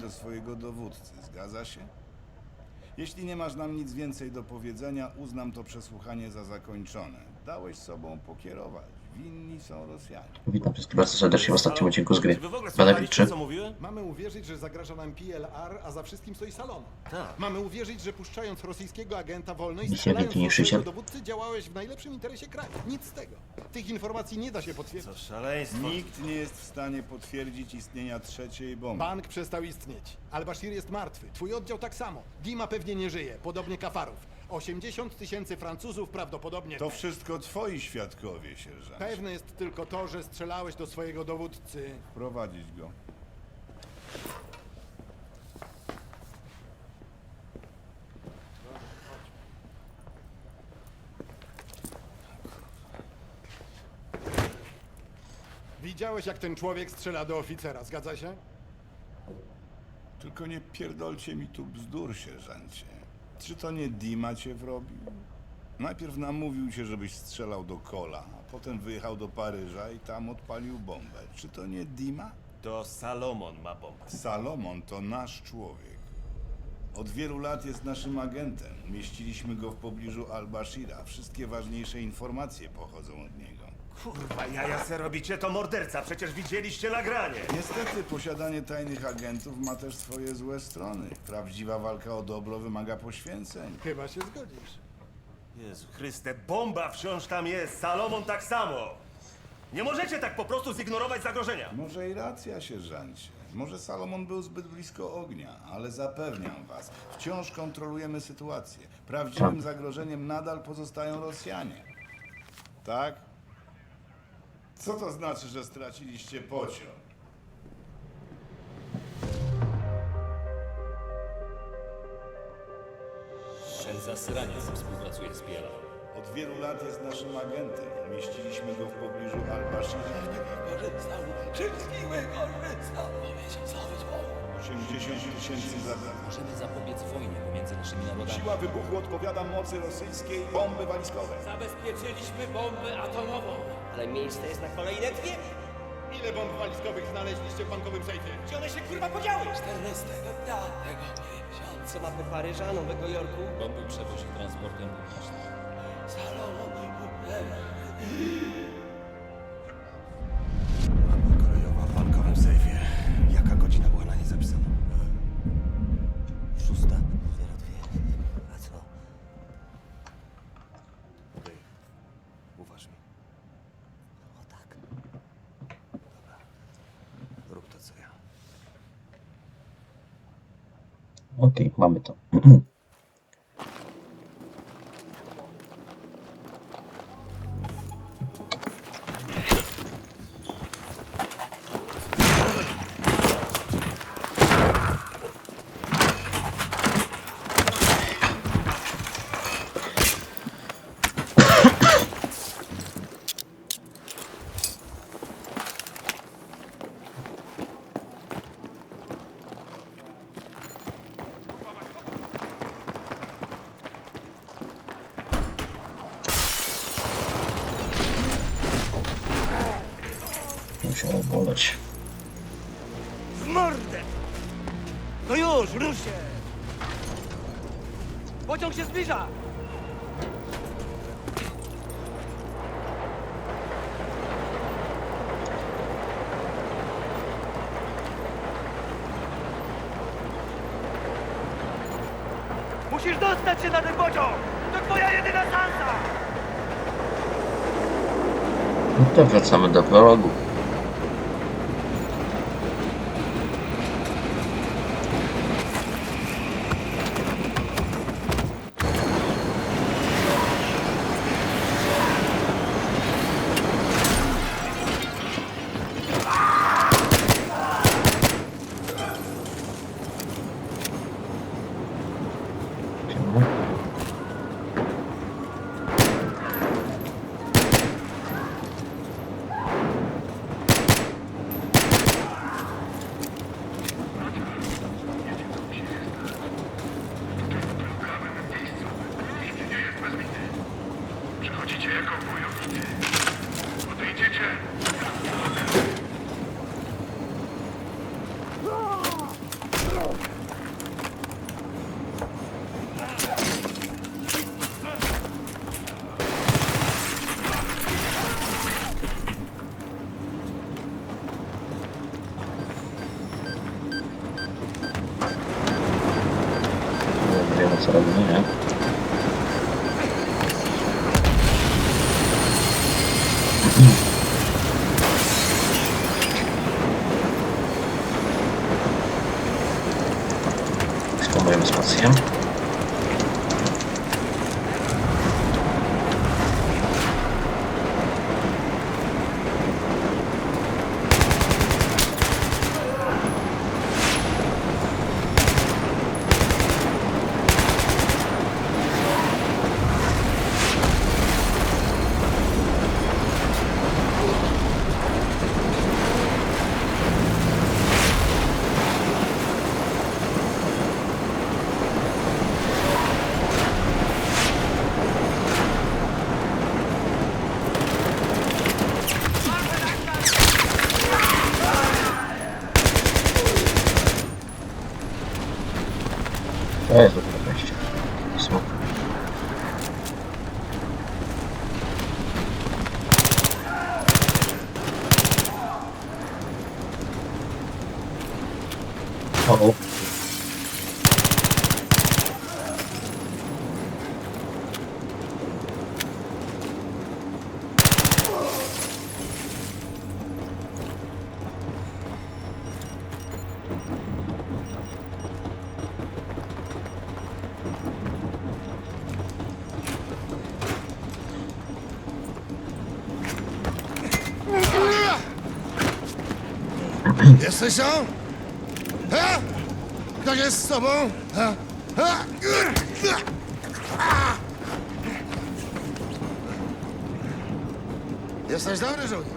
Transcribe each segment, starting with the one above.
do swojego dowódcy. Zgadza się? Jeśli nie masz nam nic więcej do powiedzenia, uznam to przesłuchanie za zakończone. Dałeś sobą pokierować. Winni są Rosjanie. Witam wszystkich bardzo serdecznie w ostatnim odcinku z gry. Czy wy w ogóle Będę słuchaliście, liczy. co mówiłem? Mamy uwierzyć, że zagraża nam PLR, a za wszystkim stoi Salon. Tak. Mamy uwierzyć, że puszczając rosyjskiego agenta wolno i Misja strzelając Wielki do dowódcy działałeś w najlepszym interesie kraju. Nic z tego. Tych informacji nie da się Co potwierdzić. szaleństwo. Nikt nie jest w stanie potwierdzić istnienia trzeciej bomby. Bank przestał istnieć. Al-Bashir jest martwy. Twój oddział tak samo. Dima pewnie nie żyje, podobnie Kafarów. 80 tysięcy Francuzów prawdopodobnie To wszystko twoi świadkowie, sierżant. Pewne jest tylko to, że strzelałeś do swojego dowódcy. Prowadzić go. Widziałeś, jak ten człowiek strzela do oficera, zgadza się? Tylko nie pierdolcie mi tu bzdur, sierżancie. Czy to nie Dima cię wrobił? Najpierw namówił cię, żebyś strzelał do Kola, a potem wyjechał do Paryża i tam odpalił bombę. Czy to nie Dima? To Salomon ma bombę. Salomon to nasz człowiek. Od wielu lat jest naszym agentem. Umieściliśmy go w pobliżu Al-Bashira. Wszystkie ważniejsze informacje pochodzą od niego. Kurwa, jaja se robicie, to morderca, przecież widzieliście nagranie. Niestety posiadanie tajnych agentów ma też swoje złe strony. Prawdziwa walka o dobro wymaga poświęceń. Chyba się zgodzisz. Jezu Chryste, bomba wciąż tam jest, Salomon tak samo. Nie możecie tak po prostu zignorować zagrożenia. Może i racja, sierżancie. Może Salomon był zbyt blisko ognia, ale zapewniam was, wciąż kontrolujemy sytuację. Prawdziwym zagrożeniem nadal pozostają Rosjanie. Tak? Co to znaczy, że straciliście pociąg? Ten zasraniec współpracuje z PLA. Od wielu lat jest naszym agentem. Umieściliśmy go w pobliżu Al-Bashira. Korzystał, wszystkiego korzystał, powiedział cały człowiek. 80 tysięcy zabranych. Możemy zapobiec wojnie pomiędzy naszymi narodami. Siła wybuchu odpowiada mocy rosyjskiej bomby walizkowej. Zabezpieczyliśmy bombę atomową. Ale miejsce jest na kolejne dwie. Ile bomb walizkowych znaleźliście w bankowym sejfie? Gdzie one się kurwa podziały? 14 dnia tego miesiąca. Co mapy Paryża, Nowego Jorku? Bomby przewozi transportem publicznym. Salomon Okej, mamy to. już, rusz się! Pociąg się zbliża! Musisz dostać się na ten pociąg! To twoja jedyna szansa! No to wracamy do prologu. Przechodzicie jako bojownicy. Odejdziecie. O, o. Jesteś tam? Ha? Ktoś jest z tobą? Ha? Ha? Jesteś dobry, żołnierz.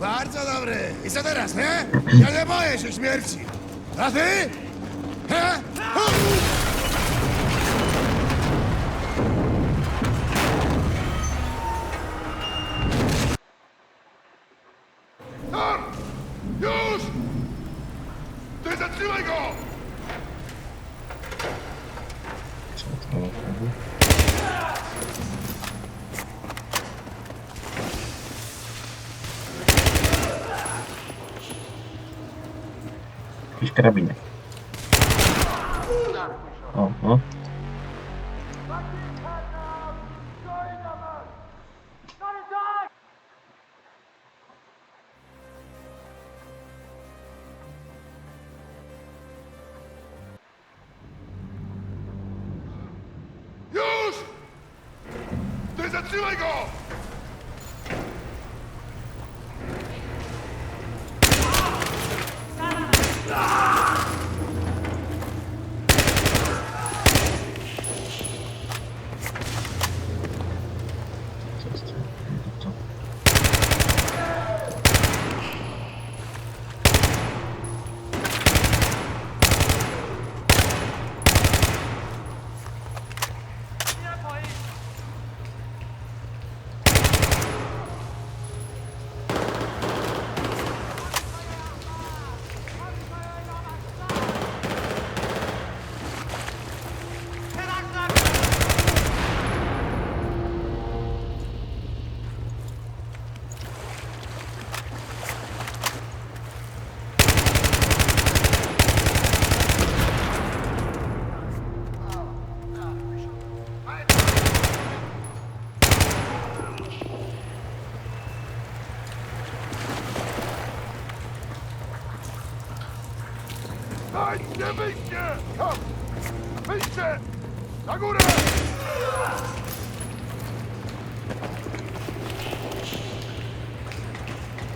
Bardzo dobry. I co teraz, nie? Ja nie boję się śmierci. A ty? Karabinek. O, o. Mnie wyjście! Wyjście! Na górę!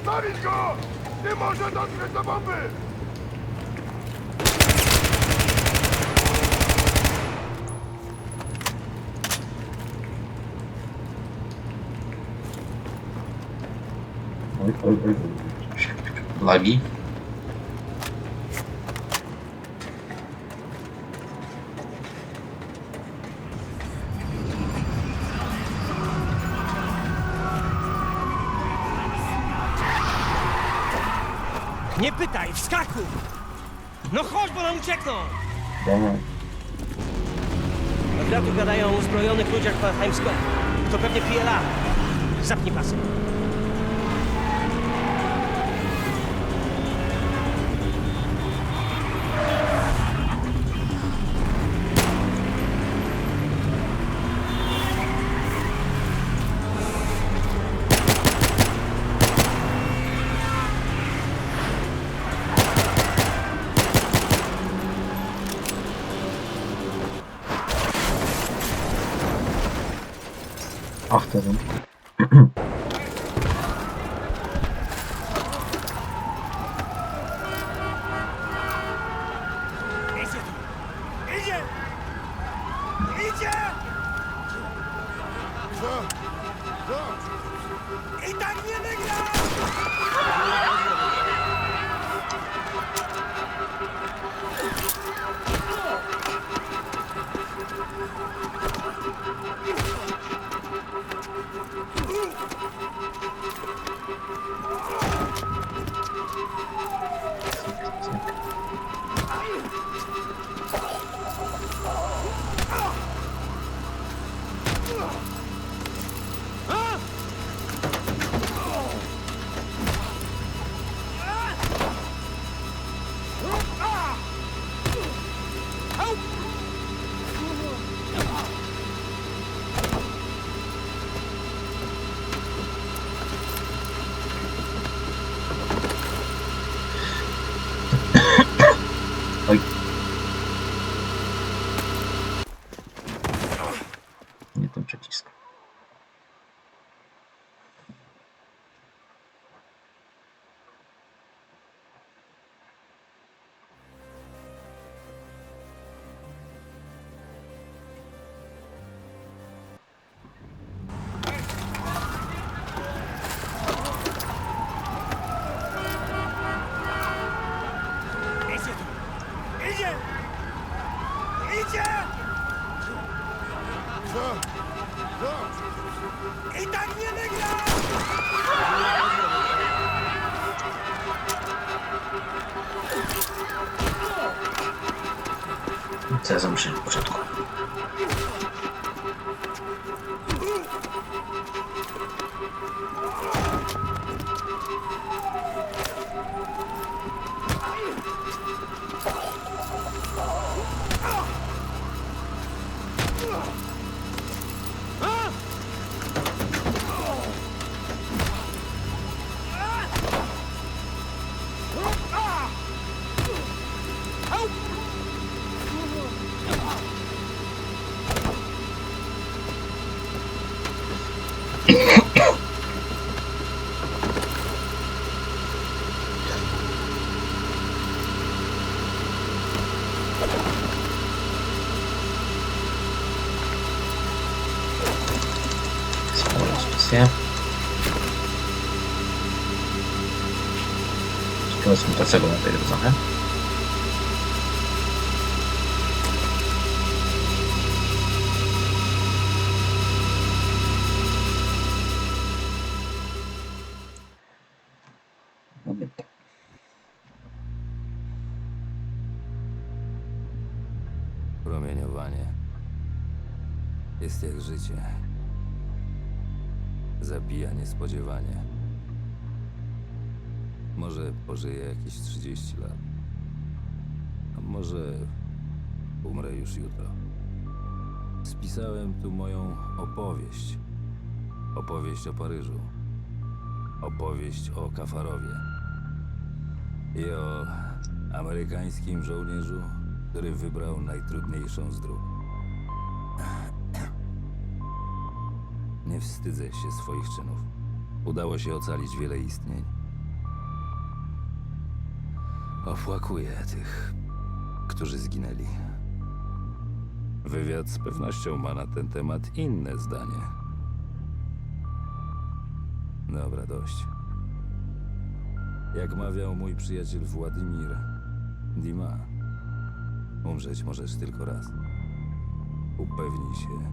Zabić go! Nie może dotrzeć do bomby! Lagi. No chodź, bo nam uciekną! Dobra. Na wiatru gadają o uzbrojonych ludziach w Times Square. To pewnie PLA. Zapnij pasy. Şimdi 8 dakika oldu elimizden. Jest jak życie. Zabija niespodziewanie. Może pożyję jakieś 30 lat. A może umrę już jutro. Spisałem tu moją opowieść. Opowieść o Paryżu. Opowieść o Kafarowie. I o amerykańskim żołnierzu, który wybrał najtrudniejszą z dróg. Nie wstydzę się swoich czynów. Udało się ocalić wiele istnień. Opłakuję tych, którzy zginęli. Wywiad z pewnością ma na ten temat inne zdanie. Dobra, dość. Jak mawiał mój przyjaciel Władimir Dima, umrzeć możesz tylko raz. Upewnij się,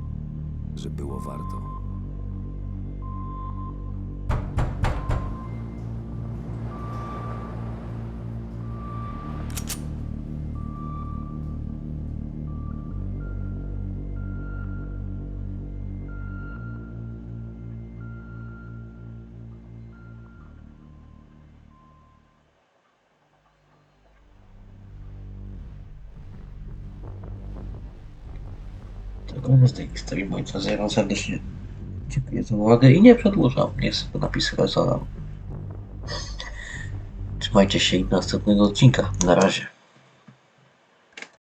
że było warto. Koniec tej historii, moi drodzy. Ja wam serdecznie dziękuję za uwagę i nie przedłużam. Nie chcę napisywać za nam. Trzymajcie się i do następnego odcinka. Na razie.